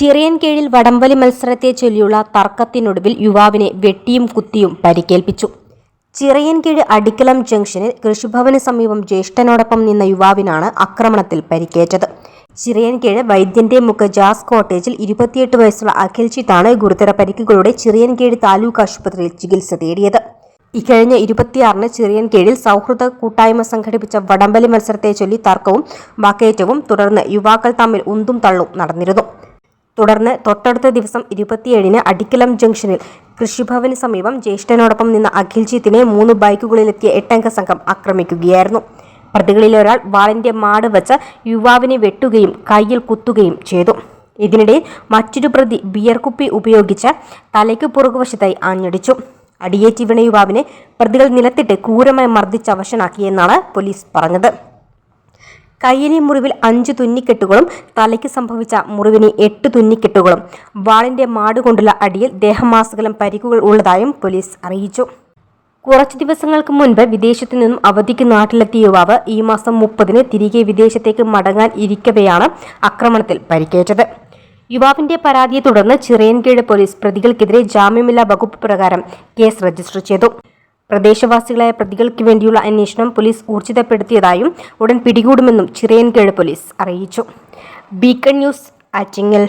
ചിറയൻകീഴിൽ വടംവലി മത്സരത്തെ ചൊല്ലിയുള്ള തർക്കത്തിനൊടുവിൽ യുവാവിനെ വെട്ടിയും കുത്തിയും പരിക്കേൽപ്പിച്ചു. ചിറയൻകീഴ് അടിക്കലം ജംഗ്ഷനിൽ കൃഷിഭവന് സമീപം ജ്യേഷ്ഠനോടൊപ്പം നിന്ന യുവാവിനാണ് ആക്രമണത്തിൽ പരിക്കേറ്റത്. ചിറയൻകീഴ് വൈദ്യന്റെ മുക്ക് ജാസ് കോട്ടേജിൽ ഇരുപത്തിയെട്ട് വയസ്സുള്ള അഖിൽജിത്താണ് ഗുരുതര പരിക്കുകളോടെ ചിറയൻകീഴ് താലൂക്ക് ആശുപത്രിയിൽ ചികിത്സ തേടിയത്. ഇക്കഴിഞ്ഞ ഇരുപത്തിയാറിന് ചിറിയൻകീഴിൽ സൗഹൃദ കൂട്ടായ്മ സംഘടിപ്പിച്ച വടംവലി മത്സരത്തെ ചൊല്ലി തർക്കവും വാക്കേറ്റവും തുടർന്ന് യുവാക്കൾ തമ്മിൽ ഉന്തും തള്ളും നടന്നിരുന്നു. തുടർന്ന് തൊട്ടടുത്ത ദിവസം ഇരുപത്തിയേഴിന് അടിക്കലം ജംഗ്ഷനിൽ കൃഷിഭവന് സമീപം ജ്യേഷ്ഠനോടൊപ്പം നിന്ന അഖിൽജിത്തിനെ മൂന്ന് ബൈക്കുകളിലെത്തിയ എട്ടംഗ സംഘം ആക്രമിക്കുകയായിരുന്നു. പ്രതികളിൽ ഒരാൾ വാളിന്റെ മാട് വച്ച് യുവാവിനെ വെട്ടുകയും കയ്യിൽ കുത്തുകയും ചെയ്തു. ഇതിനിടെ മറ്റൊരു പ്രതി ബിയർ കുപ്പി ഉപയോഗിച്ച് തലയ്ക്ക് പുറകുവശത്തായി ആഞ്ഞടിച്ചു. അടിയേറ്റ് യുവാവിനെ പ്രതികൾ നിലത്തിട്ട് ക്രൂരമായി മർദ്ദിച്ച് അവശനാക്കിയെന്നാണ് പോലീസ് പറഞ്ഞത്. കയ്യിലെ മുറിവിൽ അഞ്ച് തുന്നിക്കെട്ടുകളും തലയ്ക്ക് സംഭവിച്ച മുറിവിന് എട്ട് തുന്നിക്കെട്ടുകളും. വാളിന്റെ മാട് കൊണ്ടുള്ള അടിയിൽ ദേഹമാസകലം പരിക്കുകൾ ഉള്ളതായും പോലീസ് അറിയിച്ചു. കുറച്ചു ദിവസങ്ങൾക്ക് മുൻപ് വിദേശത്തു നിന്നും അവധിക്ക് നാട്ടിലെത്തിയ യുവാവ് ഈ മാസം മുപ്പതിന് തിരികെ വിദേശത്തേക്ക് മടങ്ങാൻ ഇരിക്കവെയാണ് ആക്രമണത്തിൽ പരിക്കേറ്റത്. യുവാവിന്റെ പരാതിയെ തുടർന്ന് ചിറയൻകീഴ് പോലീസ് പ്രതികൾക്കെതിരെ ജാമ്യമില്ലാ വകുപ്പ് പ്രകാരം കേസ് രജിസ്റ്റർ ചെയ്തു. പ്രദേശവാസികളായ പ്രതികൾക്ക് വേണ്ടിയുള്ള അന്വേഷണം പോലീസ് ഊർജിതപ്പെടുത്തിയതായും ഉടൻ പിടികൂടുമെന്നും ചിറയൻകേട് പോലീസ് അറിയിച്ചു. Beacon news Attingal.